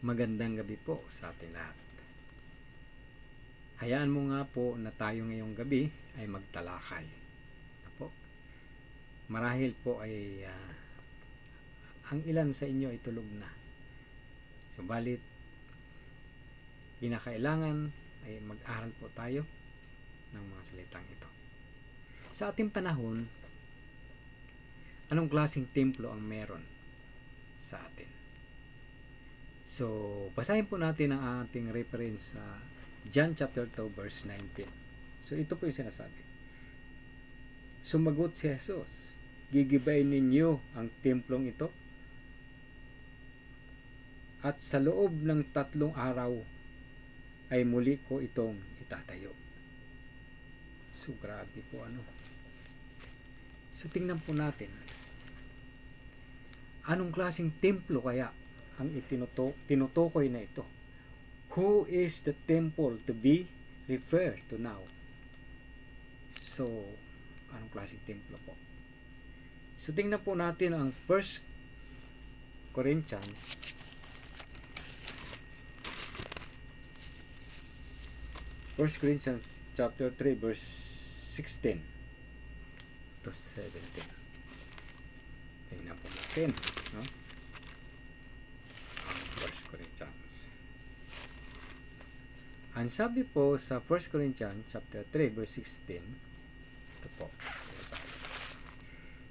Magandang gabi po sa ating lahat. Hayaan mo nga po na tayo ngayong gabi ay magtalakay. Po. Marahil po ay ah, ang ilan sa inyo ay tulog na. Subalit, kinakailangan ay mag-aral po tayo ng mga salitang ito. Sa ating panahon, anong klaseng templo ang meron sa atin? So, basahin po natin ang ating reference sa John chapter 2 verse 19. So, ito po yung sinasabi. Sumagot si Jesus, gigibayin ninyo ang templong ito at sa loob ng tatlong araw ay muli ko itong itatayo. So, grabe po ano. So, tingnan po natin. Anong klaseng templo kaya ang itinuto, tinutukoy na ito? Who is the temple to be referred to now? So, anong klaseng templo po? So, tingnan po natin ang 1 Corinthians 1 Corinthians chapter 3 verse 16 to 17. Tingnan po natin, no? Ang 1 Corinthians. Ang sabi po sa 1 Corinthians chapter 3 verse 16, ito po.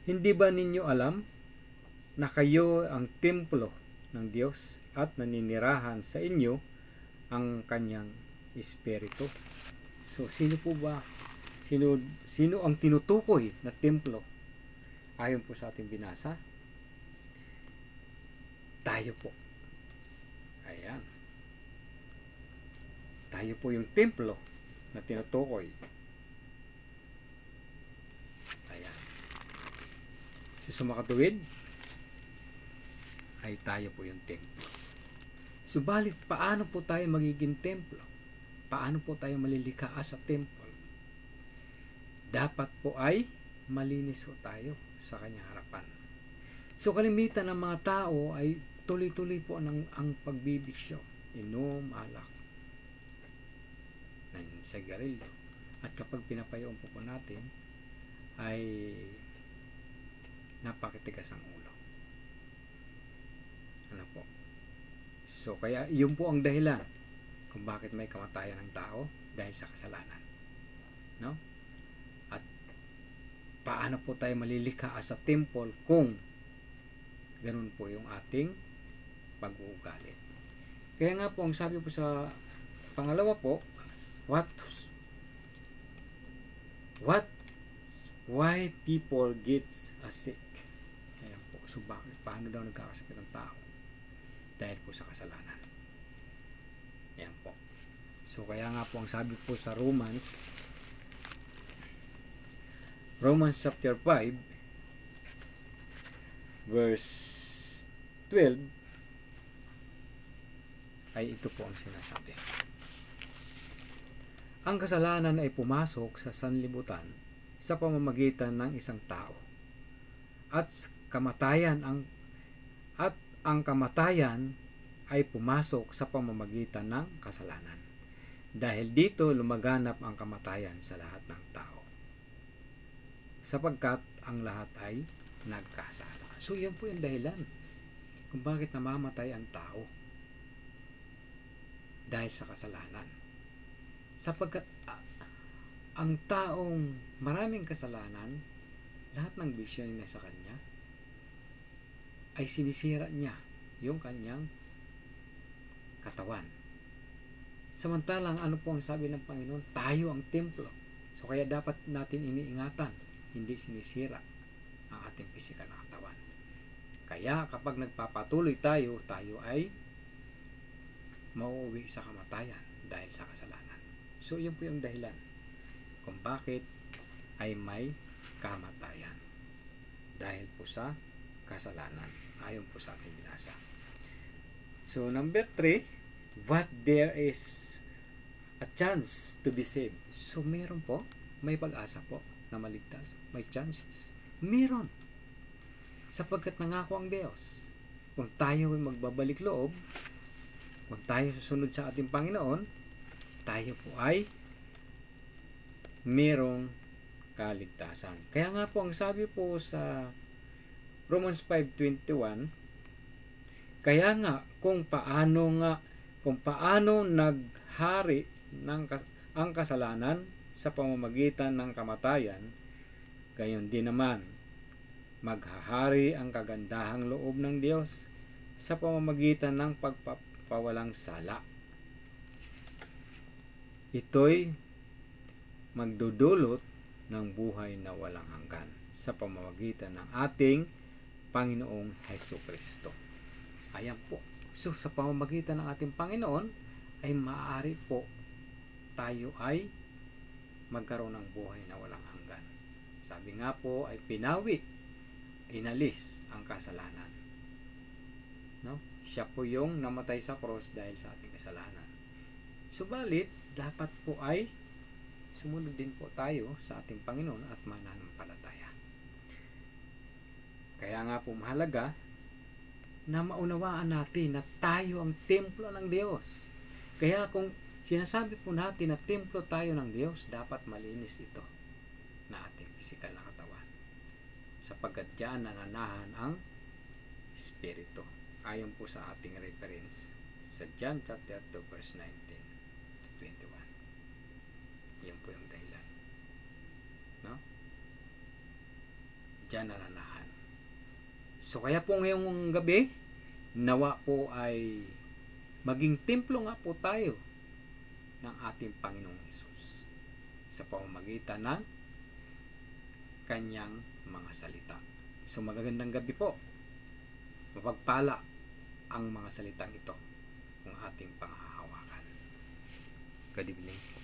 Hindi ba ninyo alam na kayo ang templo ng Diyos at naninirahan sa inyo ang kanyang espiritu. So sino po ba sino sino ang tinutukoy na templo? Ayon po sa ating binasa, tayo po. Ayan. Tayo po yung templo na tinutukoy. Ayan. So, sa makatuwid, ay tayo po yung templo. Subalit, paano po tayo magiging templo? Paano po tayo malilika sa temple? Dapat po ay malinis po tayo sa kanyang harapan. So kalimitan ng mga tao ay tuloy-tuloy po ng ang pagbibisyo, inom, alak, ng sigarilyo. At kapag pinapayaon po po natin, ay napakitigas ang ulo. Ano po? So kaya yun po ang dahilan kung bakit may kamatayan ng tao dahil sa kasalanan. No? At paano po tayo malilika sa temple kung ganun po yung ating pag-uugali. Kaya nga po, ang sabi po sa pangalawa po, what what why people gets a sick. Ayan po. So bakit? Paano daw nagkakasakit ng tao? Dahil po sa kasalanan. Ayan po. So kaya nga po ang sabi po sa Romans Romans chapter 5 verse 12 ay ito po ang sinasabi. Ang kasalanan ay pumasok sa sanlibutan sa pamamagitan ng isang tao. At kamatayan ang at ang kamatayan ay pumasok sa pamamagitan ng kasalanan. Dahil dito lumaganap ang kamatayan sa lahat ng tao. Sapagkat ang lahat ay nagkasala. So yan po yung dahilan kung bakit namamatay ang tao. Dahil sa kasalanan. Sapagkat ah, ang taong maraming kasalanan, lahat ng bisyo na sa kanya, ay sinisira niya yung kanyang katawan. Samantalang ano po ang sabi ng Panginoon? Tayo ang templo. So kaya dapat natin iniingatan, hindi sinisira ang ating pisikal na katawan. Kaya kapag nagpapatuloy tayo, tayo ay mauuwi sa kamatayan dahil sa kasalanan. So yun po yung dahilan kung bakit ay may kamatayan. Dahil po sa kasalanan. Ayon po sa ating binasa. So number 3, what there is a chance to be saved. So meron po, may pag-asa po na maligtas. May chances. Meron. Sapagkat nangako ang Diyos. Kung tayo ay magbabalik loob, kung tayo susunod sa ating Panginoon, tayo po ay merong kaligtasan. Kaya nga po ang sabi po sa Romans 5:21, kaya nga kung paano nga kung paano naghari ng ang kasalanan sa pamamagitan ng kamatayan, gayon din naman maghahari ang kagandahang loob ng Diyos sa pamamagitan ng pagpapawalang sala. Ito'y magdudulot ng buhay na walang hanggan sa pamamagitan ng ating Panginoong Heso Kristo. Ayan po. So, sa pamamagitan ng ating Panginoon, ay maaari po tayo ay magkaroon ng buhay na walang hanggan. Sabi nga po ay pinawi, inalis ang kasalanan. No? Siya po yung namatay sa cross dahil sa ating kasalanan. Subalit, dapat po ay sumunod din po tayo sa ating Panginoon at mananampalataya. Kaya nga po mahalaga na maunawaan natin na tayo ang templo ng Diyos. Kaya kung sinasabi po natin na templo tayo ng Diyos, dapat malinis ito na ating physical na katawan. Sapagkat diyan nananahan ang Espiritu. Ayon po sa ating reference sa John chapter 2 verse 19 to 21. Yan po yung dahilan. No? Diyan nananahan. So kaya po ngayong gabi, nawa po ay maging templo nga po tayo ng ating Panginoong Isus sa pamamagitan ng kanyang mga salita. So magagandang gabi po. Mapagpala ang mga salitang ito kung ating panghahawakan. Good evening.